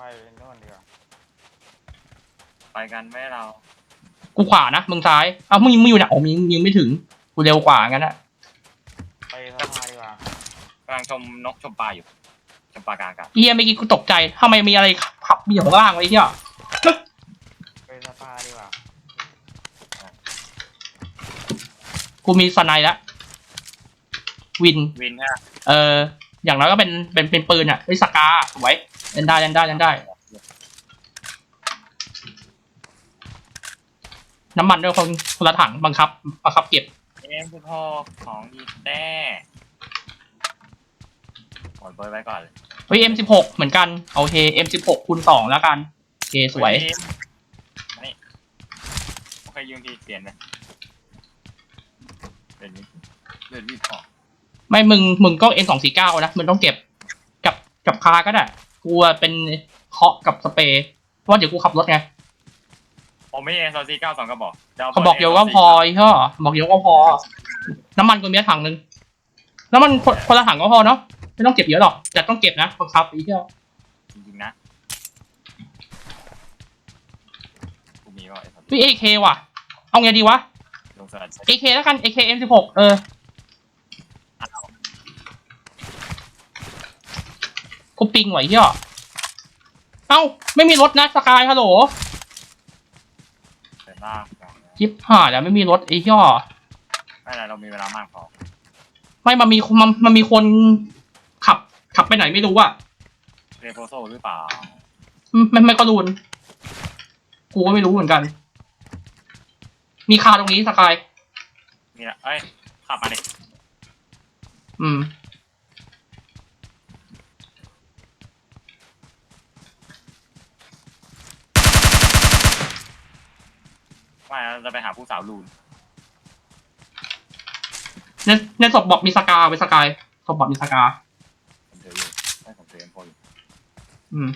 ไปโน่นดีกว่าไปกันไหมเรากูขวานะมึงซ้ายเอ้ามึงมึงอยู่ไหนอ๋อมึงมึงยังไม่ถึงกูเร็วกว่างั้นอะไปสภาดีกว่ากำลังชมนกชมปลาอยู่ ชมปลากลางอากาศเฮียเมื่อกี้กูตกใจทำไมมีอะไรขับมีอยู่ข้างล่างไว้เฮียไปสภาดีกว่ากูมีสไนด์แล้ววิน วินฮะ เอออย่างน้อยก็เป็นเป็นเป็นปืนอะไอ้ยสกาสวย เล่นได้เล่นได้เล่นได้ น้ำมันด้วยคนคนละถังบังคับบังคับเก็บ เอ็มคือพ่อของอีแต้หมดเบอร์ไว้ก่อนเลยเฮ้ย M16 เหมือนกันโอเค M16 คูณสองแล้วกันโอเคสวยเฮ้มานี่โอเคยืมทีเปลี่ยนเลยเปลี่ยนนิดเปลี่ยนนิดออกไม่มึงมึงก็ M249 นะมึงต้องเก็บกับกับคาก็ได้ กูอะเป็นเคาะกับสเปรย์เพราะว่าเดี๋ยวกูขับรถไงผมไม่เอ็นซอซีเก้าสองกระบอกจะเขาบอกเดียวก็พอไอ้เหี้ยบอกเดียวก็พอ น้ำมันกูมีถังหนึ่งน้ำมันคนคนละถังก็พอเนาะไม่ต้องเก็บเยอะหรอกแต่ต้องเก็บนะบังคับไอ้เหี้ยจริงๆนะกูมีว่าไอ้สัตว์วิ AK ว่ะ เอาไงดีวะลงสลัด AK แล้วกัน AK M16 เออ กูปิงไหวเหี้ยเอ้า ไม่มีรถนะสกายฮัลโหลเสร็จลากอย่างเงี้ยชิปหายแล้วไม่มีรถไอ้เหี้ยไม่เป็นไรเรามีเวลามากพอไม่มันมีมันมันมีคนขับ ขับไปไหนไม่รู้อะเรโฟโซหรือเปล่าไม่ไม่ก็รูนกูก็ไม่รู้เหมือนกัน มีคาตรงนี้สกาย มีละเอ้ยขับมาดิอืม ไม่เราจะไปหาผู้สาวลูนในในศพบอกมีสกาไปสกายศพบอกมีสกา ผมเจออยู่ไม่ผมเจอเอ็มโฟอยู่อืม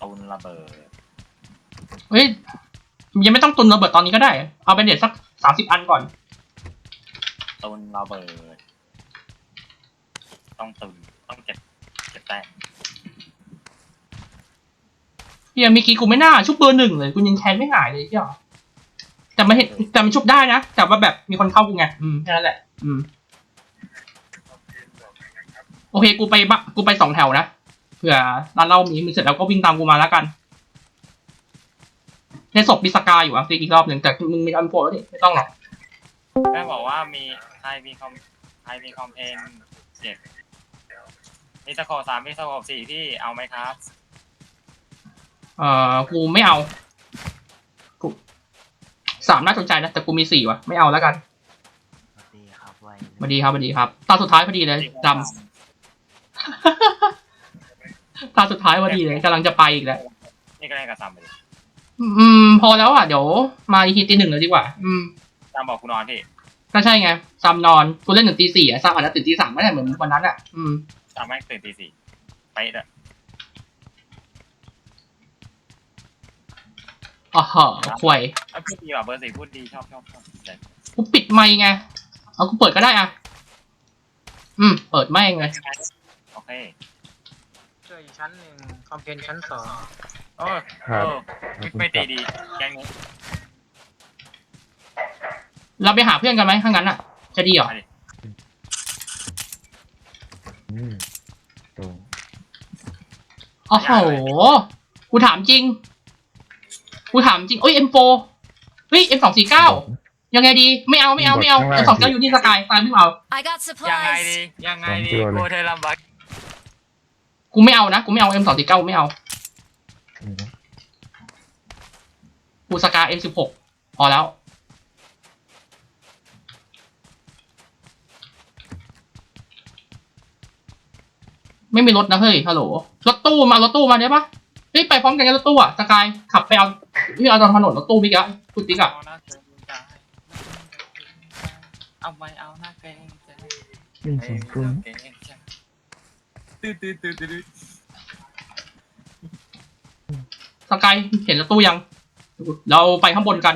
ตูนระเบิดเฮ้ยยังไม่ต้องตุนระเบิดตอนนี้ก็ได้ เอาไปเด็ดสักสามสิบอันก่อน ตูนระเบิด ต้องตุนต้องเก็บเก็บแต้ม เฮียเมื่อกี้กูไม่น่าชุบเบอร์หนึ่งเลยกูยังแคนไม่หายเลยเฮียแต่มันเห็นแต่มันชุบได้นะ แต่ว่าแบบมีคนเข้ากูไงอืมแค่นั้นแหละ อืม โอเค กูไปบะกูไปสองแถวนะเผื่อร้านเหล้ามีมีเสร็จแล้วก็วิ่งตามกูมาแล้วกัน ในศพมีสกาอยู่อะซีอีกรอบหนึ่งแต่มึงมีอันโฟแล้วนี่ไม่ต้องหรอกแม่บอกว่ามีใครมีคอมใครมีคอมเพนเจ็ดมีสโคปสามมีสโคปสี่พี่เอาไหมครับ เอ่อกูไม่เอากูสามน่าสนใจนะ แต่กูมีสี่ว่ะ ไม่เอาแล้วกันสวัสดีครับไวสวัสดีครับสวัสดีครับ ตาสุดท้ายพอดีเลยดำ ตาสุดท้ายพอดีเลยกำลังจะไปอีกแล้วนี่ก็ได้กับซัมไปดิอืม พอแล้วอะ เดี๋ยว มาอีกทีตีหนึ่งเลยดีกว่า อืมซัมบอกกูนอนพี่ก็ใช่ไงซัมนอนกูเล่นถึงตีสี่อะซัมอาจจะตื่นตีสามไม่ได้เหมือนวันนั้นอะ อืมซัมแม่งตื่นตีสี่ไปเด้อ อ๋อเหอะควยไอ้พูดดีว่ะเบอร์สี่พูดดีชอบชอบชอบใจกูปิดไมค์ไง เอากูเปิดก็ได้อะ อืม เปิดไม่งเลยโอเคเจออีกชั้นหนึ่งคอมเพนชั้นสองโอ้โอ้ไม่ตีดีแกงนี้เราไปหาเพื่อนกันไหมถ้างั้นอะ จะดีเหรอ อืมตรงโอ้โห กูถามจริง กูถามจริงเอ้ย M4 เฮ้ย M249 ยังไงดีไม่เอาไม่เอาไม่เอา M249 อยู่ที่สกายตายไม่เอา I got ยังไง supplies. ดียังไงดีกูเธอลำบากกูไม่เอานะกูไม่เอา M249 กูไม่เอาอืมกูสกา M16 พอแล้ว ไม่มีรถนะเฮ้ยฮัลโหลรถตู้มารถตู้มาได้ปะเฮ้ยไปพร้อมกันกับรถตู้อะสกายขับไปเอา พี่เอาตอนถนนรถตู้พี่กะคุณติ๊กอะเอาหน้าเกรงใจเอาไว้เอาหน้าเกรงใจวิ่งสองทุ่มเกรงใจตื้อตื้อตื้อตื้อสกายเห็นรถตู้ยัง เราไปข้างบนกัน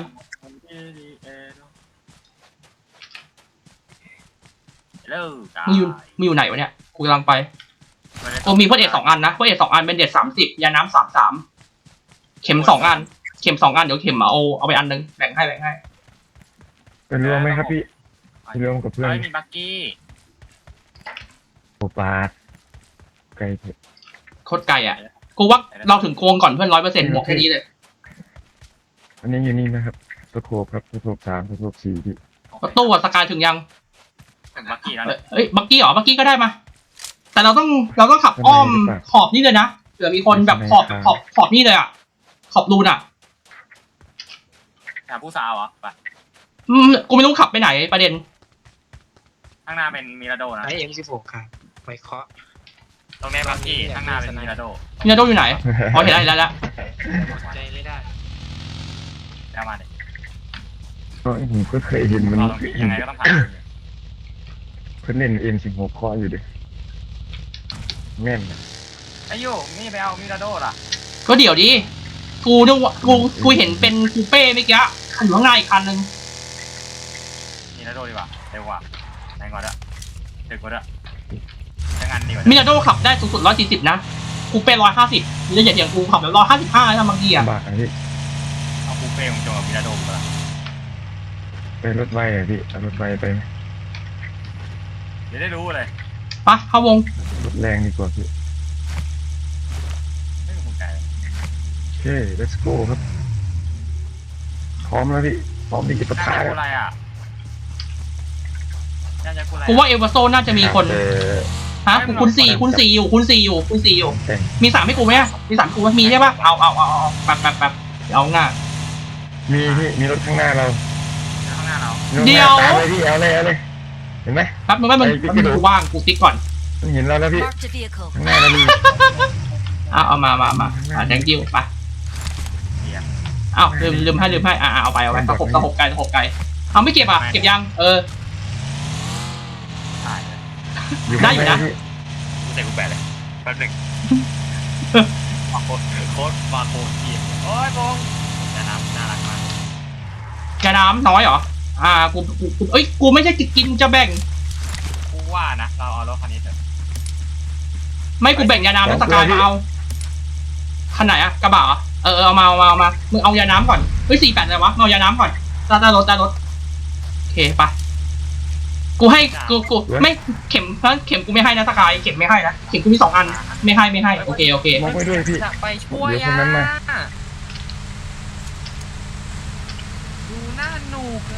เลิกมึงอยู่มึงอยู่ไหนวะเนี่ยกูกำลังไปไม่ได้มีพ่นเอกสองอันนะพ่นเอกสองอันเป็นเด็ดสามสิบยาน้ำสามสามเข็มสองอัน เข็มสองอันเดี๋ยวเข็มเอาเอาไปอันหนึงแบ่งให้แบ่งให้เป็นรวมไหมครับพี่ไปรวมกับเพื่อนเฮ้ยมีบักกี้โอปลาไก่เผ็ดโคตรไกลอะกูว่าเราถึงโกงก่อนเพื่อนร้อยเปอร์เซ็นต์บอกแค่นี้เลย อันนี้อยู่นี่นะครับตะโขบครับตะโขบสามตะโขบสี่พี่ประตูอะสกายถึงยังถึงบักกี้แล้วเอ้เนี่ยยเอ้ยบักกี้เหรอบักกี้ก็ได้มา แต่เราต้องเราต้องขับอ้อมขอบนี่เลยนะเผื่อมีคนแบบขอบขอบขอบนี่เลยอะ ขอบรูนอะ หาผู้สาวเหรอไปอืมกูไม่รู้ขับไปไหนประเด็น ข้างหน้าเป็นมิราโดนะไอเอ็มสิบหกครับไมเคาะ ตรงนี้บักกี้ข้างหน้าเป็นมิราโดมินาโดอยู่ไหนอ๋อเห็นแล้วเห็นแล้วแล้วใจไม่ได้แล้วมาดิก็ผมก็เคยเห็นมันเราต้องขี่ยังไงก็ต้องผ่านเพิ่นเล่นเอ็มสิบหกคออยู่ดิแม่นนะไอ้ยูนี่ไปเอามิราโดล่ะก็เดี๋ยวดิกูนึกว่ากูกูเห็นเป็นคูเป้เมื่อกี้ อยู่ข้างหน้าอีกคันนึงมิราโดดีกว่าเร็วกว่าแรงกว่าด้วยถึกกว่าด้วยใช้งานดีกว่ามินาโดขับได้สูงสุดร้อยสี่สิบนะคูเป้ร้อยห้าสิบหรืออย่าเถียงกูขับแบบร้อยห้าสิบห้านะบางทีอะลำบากอะพี่เอาคูเป้ของโจกับมิราโดกูละไปรถไฟอะพี่เอารถไฟไปเดี๋ยวได้รู้เลยไปะเข้าวง รถแรงดีกว่าพี่ไม่ถูกใจ โอเค let's go ครับพ ร้อมแล้วพี่พร้อมที่จะปะน่าทะจะแล้กูวอะไรอะน่าจะกูอะไรกูว่าเอลวาโซน่าจะมีคนแต่ฮะคุณสี่คุณสี่อยู่คุณสี่อยู่คุณสี่อยู่ แต่งมีสามให้กูไหมอะมีสามให้กูไหมมีใช่ปะเอาเอาเอาเอาแบบแบบแบบเอาหน้ามีพี่มีรถข้างหน้าเราข้างหน้าเรามีรถเดี๋ข้างหยวน้าตามเลยพี่เอาเลยเอาเลยเห็นไหม แป๊บนึงแป๊บนึงไอ้พี่แป๊บนึงไม่รู้กูว่างกูติ๊กก่อนมันเห็นเราแล้วพี่ Marked a vehicle. ข้างหน้าเรามี อะเอามามามาอะแดงกิ้วไปเหี้ย อ้าวลืมลืมให้ลืมให้อะอะเอาไปเอาไปตะขบตะขบไกลตะขบไกลเอาไม่เก็บอะเก็บยังเออถ่ายเลยอยู่ได้ข้างอยู่นะหน้าพี่กูใส่กูแปะเลยแป๊บหนึ่งมาโคตรโคตรมาโคตรทีมโอ้ยบงน่ารักน่ารักมากแกน้ำน้อยเหรอ อ่ากูกูกูเอ้ยกูไม่ใช่จะกินจะแบ่ง กูว่านะเราเอารถคันนี้เถอะไม่กูแบ่งยาน้ำแล้วสกายมาเอาคันไหนอะกระบะเหรอ เออเออเอามาเอามาเอามามึงเอายาน้ำก่อนเฮ้ยสี่แปดอะไรวะเอายาน้ำก่อนได้ได้รถได้รถโอเคไปกูให้กูกูไม่เข็มนะเข็มกูไม่ให้นะสกายเข็มไม่ให้นะเข็มกูมีสองอันไม่ให้ไม่ให้โอเคโอเคมองไว้ด้วยพี่จะไปช่วยเดี๋ยวคอะนนั้นมาดูหน้าหนูกเอ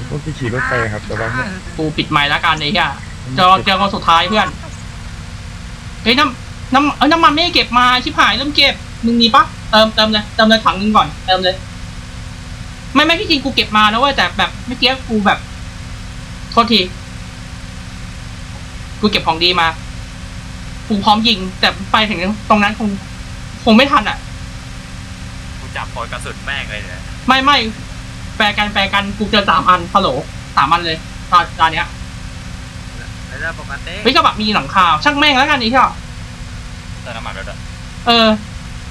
อพวกที่ขี่รถไฟครับแต่ว่าเนี่ยกูปิดไมค์แล้วกันไอ้เหี้ยเจอเจอคนสุดท้ายเพื่อนเฮ้ยน้ำน้ำเอ้ยน้ำมันไม่ได้เก็บมาชิบหายเริ่มเก็บมึงมีปะ เติมเติมเลยเติมเลยถังนึงก่อนเติมเลย ไม่ไม่ที่จริงกูเก็บมานะเว้ยแต่แบบเมื่อกี้กูแบบโทษทีกูเก็บของดีมากูพร้อมยิง แต่ไปถึงตรงนั้นคงคงไม่ทันอะกูจับปล่อยกระสุนแม่งเลยเนี่ยไม่ไม่แฟร์กันแฟร์กันกูเจอสามอันฮัลโหลสามอันเลยตอนตอนเนี้ยแล้วจะปกติเฮ้ยก็แบบมีหลังคาช่างแม่งแล้วกันไอ้เหี้ยเติมน้ำมันแล้วด้วยเออ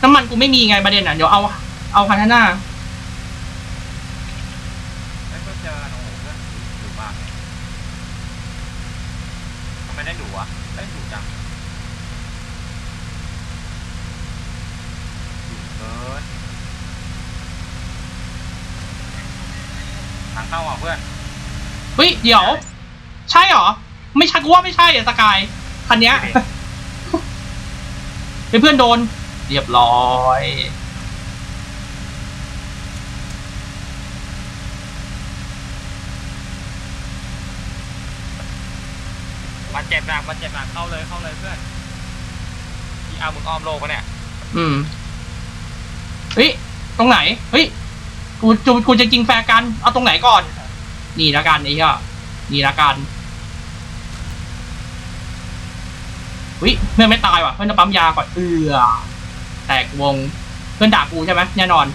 น้ำมันกูไม่มีไงประเด็นอะ เดี๋ยวเอาเอาคันหน้าแล้วก็เจอโอ้โหเพื่อนดุมากเลยทำไมได้ดุวะได้ดุจังดุเกินทางเข้าอะเพื่อนเฮ้ยเดี๋ยว ใช่เหรอ ไม่ใช่กูว่าไม่ใช่อะสกายคันเนี้ยเป็นเพื่อนโดน เรียบร้อยมาเจ็บหนักมาเจ็บหนักเข้าเลยเข้าเลยเพื่อนพี่เอามึงอ้อมโลกปะเนี่ยอืมเฮ้ยตรงไหนเฮ้ยกูกูกูจะยิงแฟร์กันเอาตรงไหนก่อน นี่ละกันไอ้เหี้ยนี่ละกันวิเพื่อนไม่ตายว่ะเพื่อนจะปั๊มยาก่อนเอือ แตกวงเพื่อนด่ากูใช่ไหมแน่นอน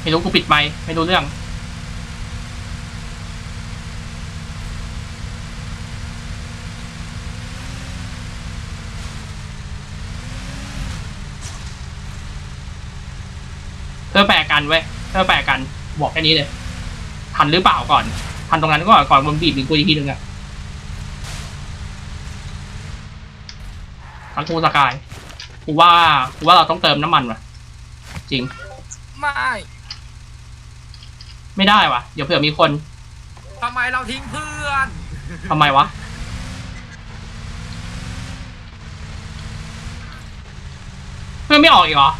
ไม่รู้กูปิดไมค์ไม่รู้เรื่อง อแปลกันไว้ยเพื่อแปลกันบอกแค่นี้เลยทันหรือเปล่าก่อน ทันตรงนั้นก่อนก่อนมันบีบอีกกูอีกทีหนึ่งอะทันกูสกายกูว่ากูว่าเราต้องเติมน้ำมันว่ะ จริง ไม่ ไม่ได้ว่ะ เดี๋ยวเผื่อมีคนทำไมเราทิ้งเพื่อน ทำไมวะ เพื่อนไม่ออกอีกเหรอ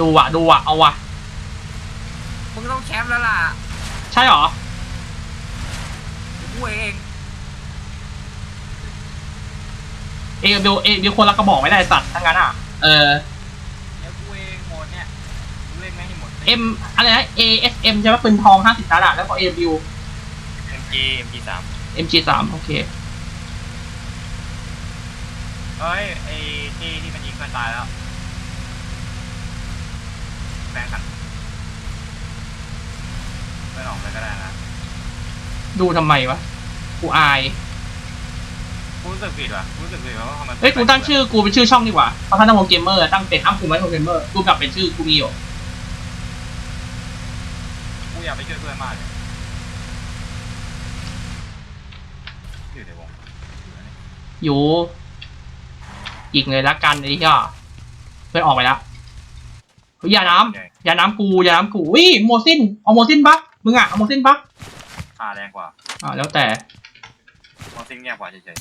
ดูว่ะ ดูว่ะ เอาว่ะ มึงต้องแคมป์แล้วล่ะใช่เหรอเดี๋ยวกูเองเอบิวเอบิวคนละกระบอกไม่ได้สัตว์ทั้งนั้นอะ เออ เดี๋ยวกูเองหมดเนี่ยกูเล่นไม่ให้หมด M อะไรนะ A S M ใช่ไหมปืนทองห้าสิบนัดอะแล้วก็ A B U MG MG สาม M G สามโอเค เฮ้ยไอ้ที่ที่มันยิงเพื่อนตายแล้วแบงกัน เพื่อนออกเลยก็ได้นะดูทำไมวะ กูอาย กูรู้สึกผิดว่ะกูรู้สึกผิดว่าทำไมเฮ้ย กูตั้งชื่อ กูเป็นชื่อช่องดีกว่าเพราะท่านวงเกมเมอร์ ตั้งเป็นอ้ำกูไว้วงเกมเมอร์ กูกลับเป็นชื่อ กูมีอยู่กูอยากไปช่วยเพื่อนมากเลยอยู่ในวงอยู่ในนี้อยู่อีกเลยละกันไอ้ที่เพื่อนออกไปแล้วเฮ้ยยาน้ำยาน้ำกูยาน้ำกูวิโมซินเอาโมซินปะ มึงอะเอาโมซินปะค่าแรงกว่าอ่าแล้วแต่มอซิงเงียบกว่าเฉย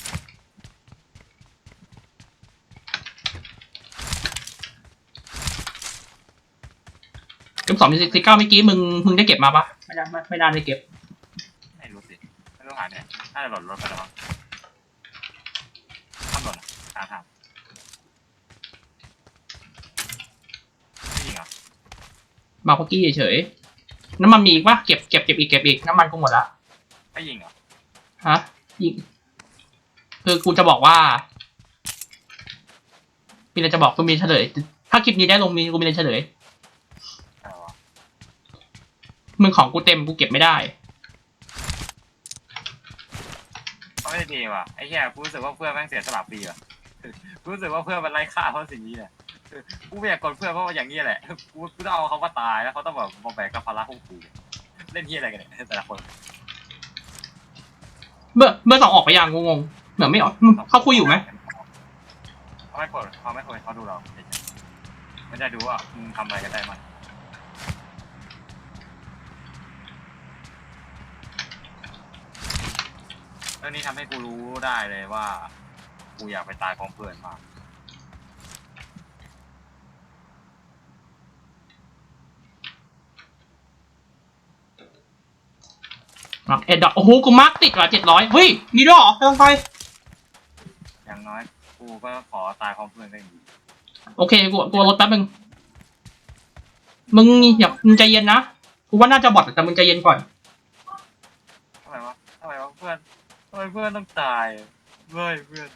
เก็บสองมีสิบเก้าเมื่อกี้มึงมึงได้เก็บมาปะไม่ได้ไม่ไม่ได้ได้เก็บๆ ไม่รู้สิ ไม่รู้หายเนี่ยน่าจะหล่นรถไปแล้วมั้งทำหล่นอะหาทางไม่จริงเหรอมาพอกี้เฉยๆ น้ำมันมีอีกปะเก็บเก็บเก็บอีกเก็บอีกน้ำมันกูหมดละไม่ยิงเหรอฮะยิงคือกูจะบอกว่ามีอะไรจะบอกกูมีเฉลย ถ้าคลิปนี้ได้ลงมีกูมีอะไรเฉลยอะไรวะมึงของกูเต็มกูเก็บไม่ได้เขาไม่ได้ดีว่ะไอ้แค่กูรู้สึกว่าเพื่อนแม่งเสียสละฟรีว่ะกูรู้สึกว่าเพื่อนมันไร้ค่าเพราะสิ่งนี้แหละ กูไม่อยากกดเพื่อนเพราะว่าอย่างนี้แหละ กูกูต้องเอาเขามาตายแล้วเขาต้องแบบมาแบกกับภาระของกูเล่นที่อะไรกันเนี่ยแต่ละคนเบอร์เบอร์สองออกไปยังกูงงเหมือนไม่ออกมึงเขาคุยอยู่ไหมเขาไม่เปิดเขาไม่เคยเขาดูเราไม่ได้ดูว่ามึงทำอะไรกันได้มั้งเรื่องนี้ทำให้กูรู้ได้เลยว่า กูอยากไปตายพร้อมเพื่อนมาก เอ็ดดอกโอ้โหกูมาร์กติดว่ะเจ็ดร้อยเฮ้ยมีด้วยเหรอเติมไฟอย่างน้อยกูก็ขอตายพร้อมเพื่อนได้ดีโอเคกูตัวรถแป๊บนึงมึงอย่ามึงใจเย็นนะกูว่าน่าจะบอดแต่มึงใจเย็นก่อนทำไมวะทำไมวะเพื่อนทำไมเพื่อนต้องตายเว้ยเพื่อน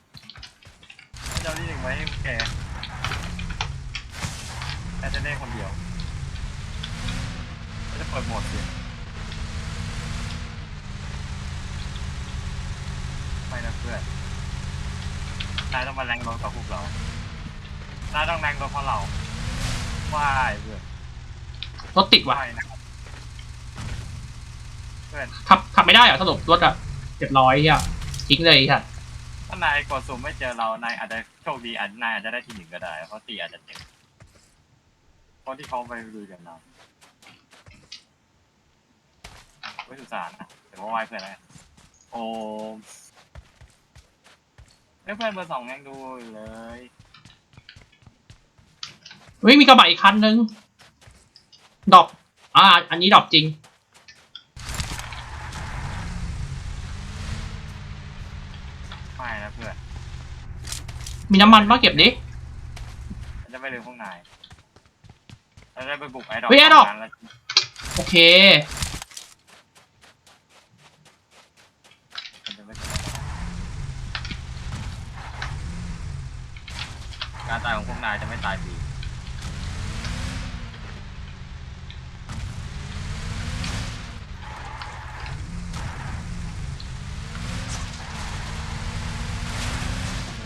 เจ้าที่หนึ่งไว้ให้แกแต่จะเล่นคนเดียวไม่จะเปิดโหมดเสียง ไม่นะเพื่อน นายต้องมาแรงลงกับพวกเรา นายต้องแรงลงเพราะเราว่ายเพื่อนรถติดว่ะว่ายนะครับเพื่อนขับขับไม่ได้เหรอสรุปรถอะเจ็ดร้อยอะทิ้งเลยค่ะถ้านายกดสุ่มไม่เจอเรา นายอาจจะโชคดีอาจนายอาจจะได้ที่หนึ่งก็ได้ เพราะตีอาจจะเจ็บเพราะที่เขาไปดูกันเราไม่สุสานนะแต่ว่าไหว้เพื่อนแล้วกันโอ้ไม่ เพื่อนเบอร์สองยังดูอยู่เลยเฮ้ยมีกระบะอีกคันนึงดรอปอ่า อันนี้ดรอปจริง ไม่นะเพื่อนมีน้ำมันปะเก็บดิ ฉันจะไม่ลืมพวกนายเราจะไปบุกไอ้ดอกเฮ้ย Adopt แล้วโอเค ฉันจะไม่ทำอะไร การตายของพวกนายจะไม่ตายฟรี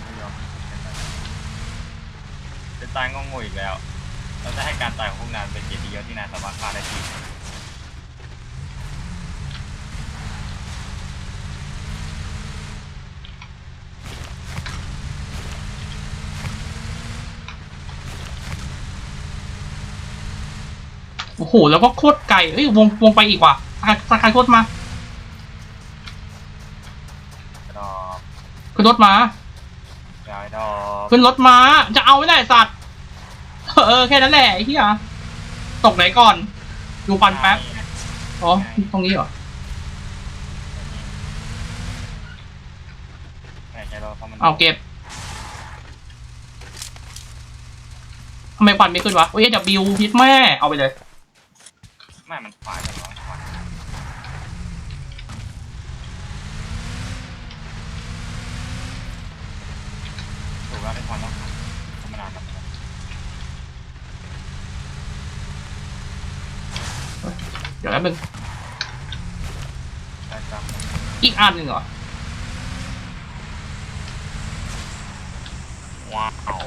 ไม่ยอมเป็นตายงงๆอีกแล้ว เราจะให้การตายของพวกนายเป็นเกียรติยศที่นายสามารถฆ่าได้จริง อ้โห แล้วก็โคตรไกลเอ้ยวงวงไปอีกว่ะสกายสกายโคตรมาดอกขึ้นรถมา ยายดอกขึ้นรถมา จะเอาไม่ได้สัตว์ เออแค่นั้นแหละไอ้เหี้ยตกไหนก่อน ดูฟันแป๊บ อ๋อ ตรงนี้เหรอไม่ใช่เราเพราะมันเอาเก็บทำไมควันไม่ขึ้นวะโอ้ย W พิษแม่ เอาไปเลย ไม่มันขวาจังวะขวาถูกแล้วได้ความต้องการธรรมดาครับเดี๋ยวแป๊บนึงได้ครับอีกอันหนึ่งเหรอว้าว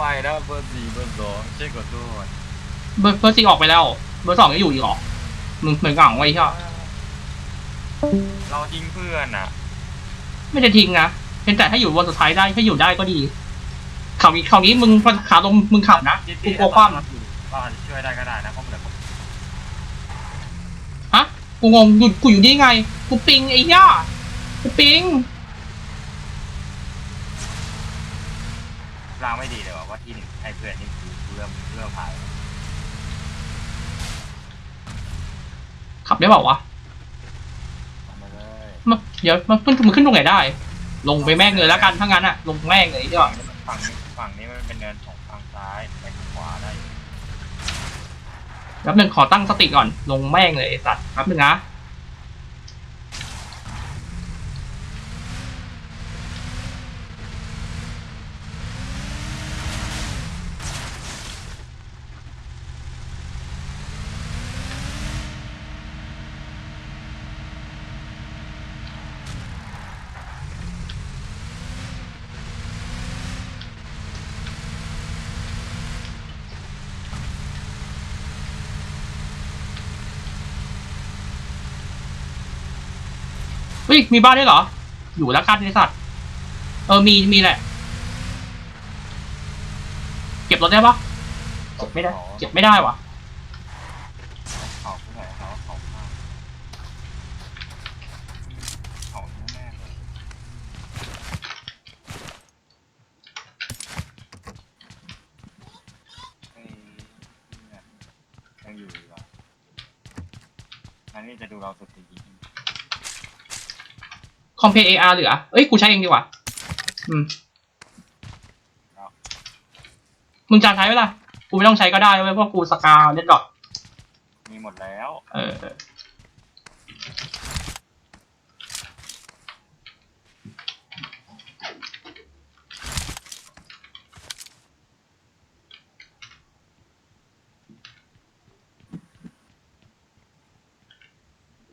ไม่นะเบอร์สี่เบอร์สองใช่กดด้วยเบอร์เบอร์สี่ออกไปแล้ว เบอร์สองยังอยู่อีกเหรอมึงเหมือนกังไว้ใช่ปะเราทิ้งเพื่อนอะ ไม่ได้ทิ้งนะเพียงแต่ถ้าอยู่วันสุดท้ายได้ถ้าอยู่ได้ก็ดีข่าวนี้ข่าวนี้มึงขาลงมึงขับนะจิตกูตี้กลัวคว่ำเราอาจจะช่วยได้ก็ได้นะเพราะมันเหลือฮะกูงงอยู่กูอยู่นี่ไง กูปิงไอ้ย่ากูปิงรางไม่ดีเลยว่ะว่าที่หนึ่งให้เพื่อนนี่คือเริ่มเริ่มหาย ขับ ได้เปล่าวะทำมาเลยมาเดี๋ยวมันขึ้นมันขึ้นตรงไหนได้ ลงไปแม่งเลยแล้วกันถ้างั้นอะลงแม่งเลยไอ้ย่าฝั่งนี้ฝั่งนี้มันเป็นเนินของทางซ้ายไปขวาได้ แป๊บนึงขอตั้งสติก่อน ลงแม่งเลยไอ้สัตว์แป๊บนึงนะ เฮ้ยมีบ้านด้วยเหรอ อยู่แล้วกันไอ้สัตว์ เออมีมีแหละ เก็บรถได้ปะเก็บไม่ได้ เก็บไม่ได้วะเขาผู้ใหญ่เขาเขามากเขาแน่เลยเอ้ยเนี่ยยังอยู่อีกเหรออันนี้จะดูเราสุดจริง คอมเพล AR เหลือ เอ้ย กูใช้เองดีกว่า อืม มึงจะใช้ไหมล่ะ กูไม่ต้องใช้ก็ได้เว้ยเพราะกูสกาเล่นดอทมีหมดแล้ว เออ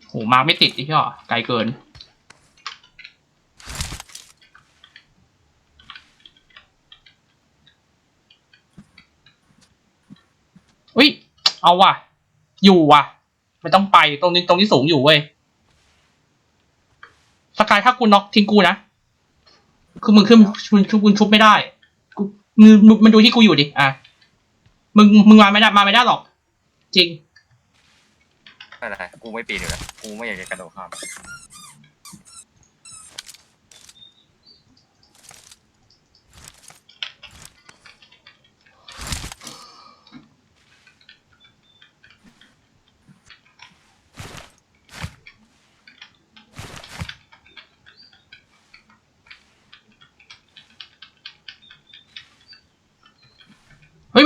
โห มาไม่ติดอีกเหรอไกลเกิน อุ้ย เอาว่ะ อยู่ว่ะ ไม่ต้องไปตรงนี้ตรงนี้สูงอยู่เว้ยสกายถ้ากูน็อกทิ้งกูนะคือมึงขึ้นมึงชุบมึงชุบไม่ได้กูมึงมันดูที่กูอยู่ดิอะมึงมึงมาไม่ได้มาไม่ได้หรอก จริงไม่เป็นไรกูไม่ปีนอยู่แล้วกูไม่อยากจะกระโดดข้าม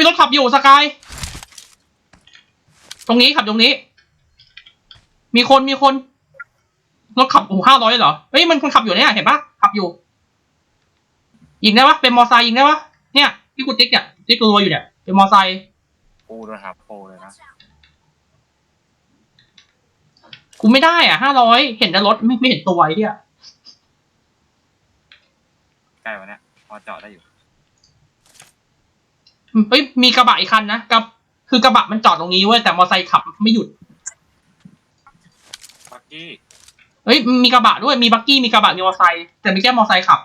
มีรถขับอยู่สกาย ตรงนี้ขับตรงนี้ มีคนมีคน รถขับโอ้ห้าร้อยเหรอ เฮ้ยมันคนขับอยู่เนี่ยเห็นปะขับอยู่ ยิงได้ปะเป็นมอไซค์ยิงได้ปะเนี่ยที่กูติ๊กเนี่ยติ๊กรัวๆอยู่เนี่ยเป็นมอไซค์กูโดนหาโปรเลยนะกูไม่ได้อะห้าร้อยเห็นแต่รถไม่ไม่เห็นตัวไอ้เหี้ยใกล้วะเนี่ยพอเจาะได้อยู่ เฮ้ยมีกระบะอีกคันนะกับคือกระบะมันจอดตรงนี้เว้ยแต่มอไซค์ขับไม่หยุดบักกี้เฮ้ยมีกระบะด้วยมีบักกี้มีกระบะมีมอไซค์แต่ไม่แค่มอไซค์ขับ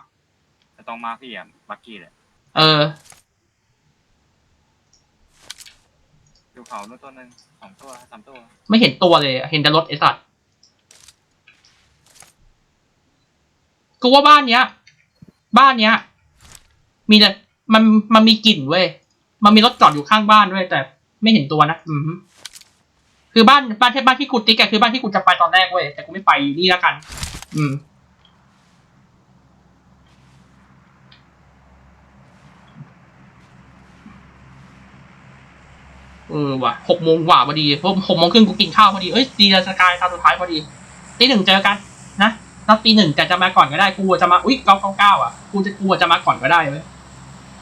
แต่ตรงมาพี่อะบักกี้เลยเอออยู่เขานู่นตัวหนึ่งสองตัวสามตัวไม่เห็นตัวเลยอะเห็นแต่รถไอ้สัตว์กูว่าบ้านเนี้ย บ้านเนี้ย มีแต่มันมันมีกลิ่นเว้ย มันมีรถจอดอยู่ข้างบ้านด้วย แต่ไม่เห็นตัวนะอืมคือบ้านบ้านที่บ้านที่กูติ๊กอะคือบ้านที่กูจะไปตอนแรกเว้ยแต่กูไม่ไปอยู่นี่แล้วกัน อืมเออว่ะหกโมงกว่าพอดีเพราะหกโมงครึ่งกูกินข้าวพอดี เอ้ยตีสกายครั้งสุดท้ายพอดีตีหนึ่งเจอกัน นะนัดตีหนึ่งแต่จะมาก่อนก็ได้กูจะมา อุ้ยเก้าเก้าเก้าอะ กูจะกูจะมาก่อนก็ได้เว้ย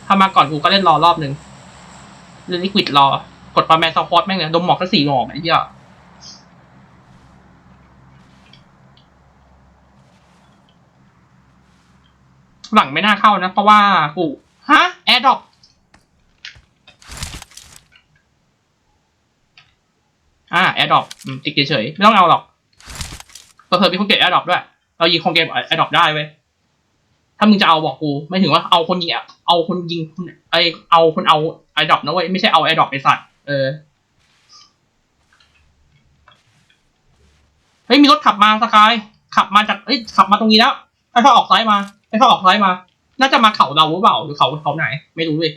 ถ้ามาก่อนกูก็เล่นรอรอบหนึ่ง เล่นลิควิดรอกดประแมนซัพพอร์ตแม่งเลยดมหมอกก็สี่หมอกไอ้เหี้ยหลังไม่น่าเข้านะ เพราะว่ากูฮะแอร์ดรอปอ่าแอร์ดรอปติดเฉยไม่ต้องเอาหรอกเพิ่มมีคนเก็บแอร์ดรอปด้วย เรายิงคนเก็บแอร์ดรอปได้เว้ยถ้ามึงจะเอาบอกกู ไม่ถึงว่าเอาคนยิงอะเอาคนยิงไอเอาคนเอาแอดรอปนะเว้ยไม่ใช่เอาแอดรอปไปสัตว์เออเฮ้ยมีรถขับมาสกายขับมาจากเอ้ยขับมาตรงนี้แล้วให้เขาออกซ้ายมาให้เขาออกซ้ายมา น่าจะมาเขาเราหรือเปล่าหรือเขาเขาไหน ไม่รู้เลย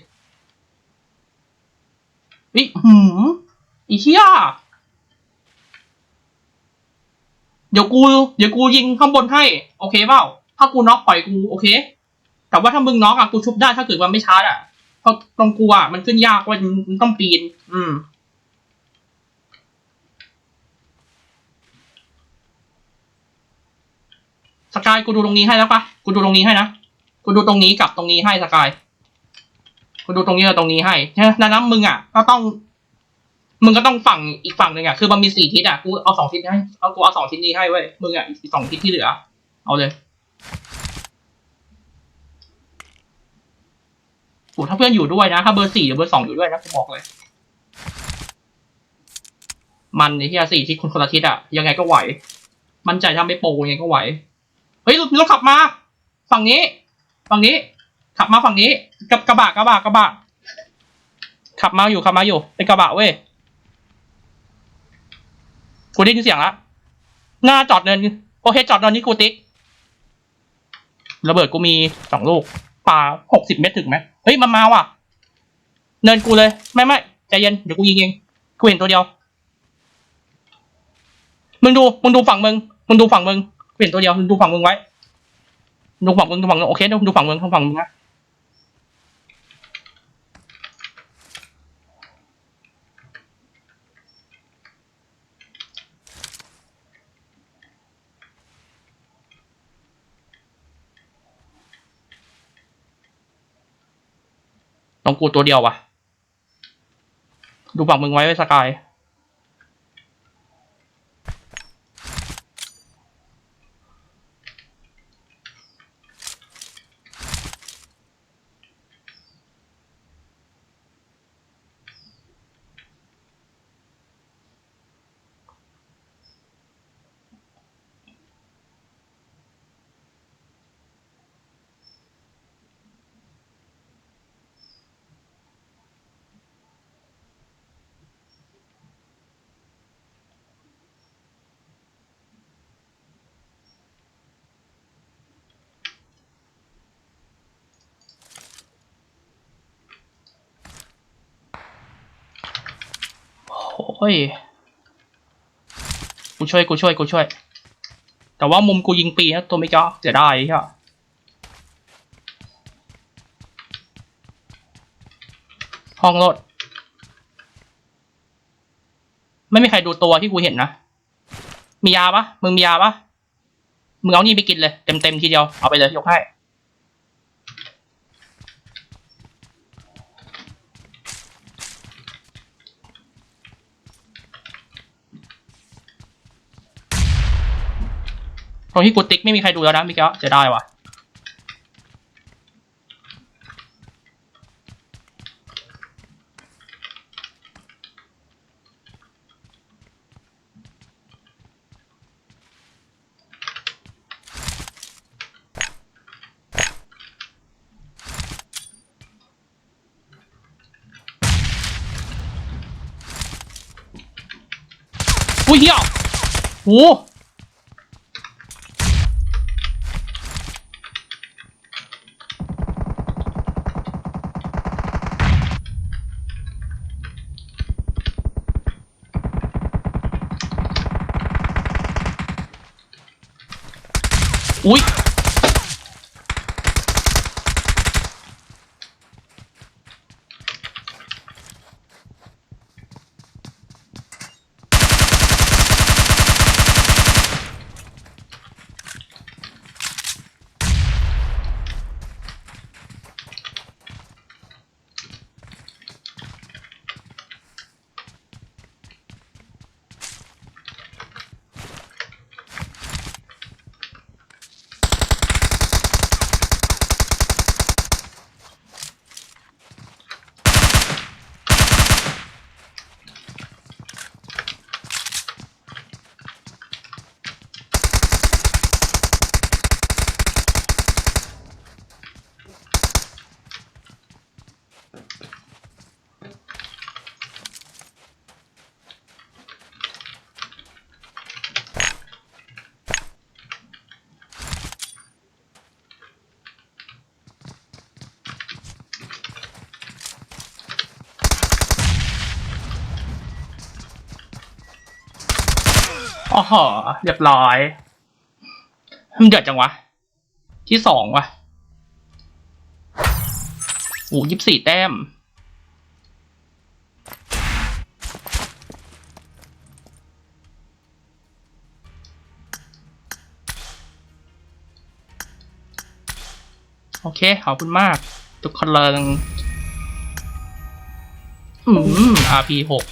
เฮ้ยหืมอีเหี้ยเดี๋ยวกู เดี๋ยวกูยิงข้างบนให้ โอเคเปล่า ถ้ากูน็อกปล่อยกูโอเค แต่ว่าถ้ามึงน็อกอะกูชุบได้ถ้าเกิดว่าไม่ชาร์จอะเพราะตรงกูอะมันขึ้นยากว่ามันต้องปีน อืมสกายกูดูตรงนี้ให้แล้วปะกูดูตรงนี้ให้นะ กูดูตรงนี้กับตรงนี้ให้สกาย กูดูตรงนี้กับตรงนี้ให้ดังนั้นมึงอะก็ต้อง มึงก็ต้องฝั่งอีกฝั่งหนึ่งอะ คือมันมีสี่ทิศอะ กูเอาสองทิศให้ เอากูเอาสองทิศนี้ให้เว้ย มึงอะอีกสองทิศที่เหลือ เอาเลย โหถ้าเพื่อนอยู่ด้วยนะ ถ้าเบอร์สี่หรือเบอร์สองอยู่ด้วยนะกูบอกเลย มันไอ้ที่สี่ทิศคนคนละทิศอะยังไงก็ไหว มันใจทำไม่โปรยังไงก็ไหว เฮ้ยรถขับมา ฝั่งนี้ ฝั่งนี้ ขับมาฝั่งนี้กับกระบะกระบะกระบะขับมาอยู่ขับมาอยู่เป็นกระบะเว้ยกูได้ยินเสียงละหน้าจอดเนินโอเคจอดเนินนี้กูติ๊ก ระเบิดกูมีสองลูกป่าหกสิบเมตรถึงไหมเฮ้ยมันมาว่ะ เนินกูเลย ไม่ไม่ใจเย็นเดี๋ยวกูยิงเองกูเห็นตัวเดียว มึงดูมึงดูฝั่งมึงมึงดูฝั่งมึงกูเห็นตัวเดียวมึงดูฝั่งมึงไว้ ดูฝั่งมึงดูฝั่งมึงโอเคดูฝั่งมึงดูฝั่งมึงนะ ต้องกูตัวเดียววะดูฝั่งมึงไว้ไว้สกาย โอ้ย กูช่วยกูช่วยกูช่วย แต่ว่ามุมกูยิงปีนะตัวไม่ก็เสียดายใช่ห้องรถไม่มีใครดูตัวที่กูเห็นนะ มียาปะมึงมียาปะมึงเอานี่ไปกินเลย เต็มเต็มๆทีเดียว เอาไปเลยยกให้ รงที่กูติ๊กไม่มีใครดูแล้วนะมิเกลจะได้วะอุ้ยเฮียโอ้ อุ้ อ๋อหเรียบร้อยมันเดือดจังวะ ที่สองวะโอ้ยี่สิบสี่แต้ม โอเค ขอบคุณมาก ทุกคนเลยอืม RP หก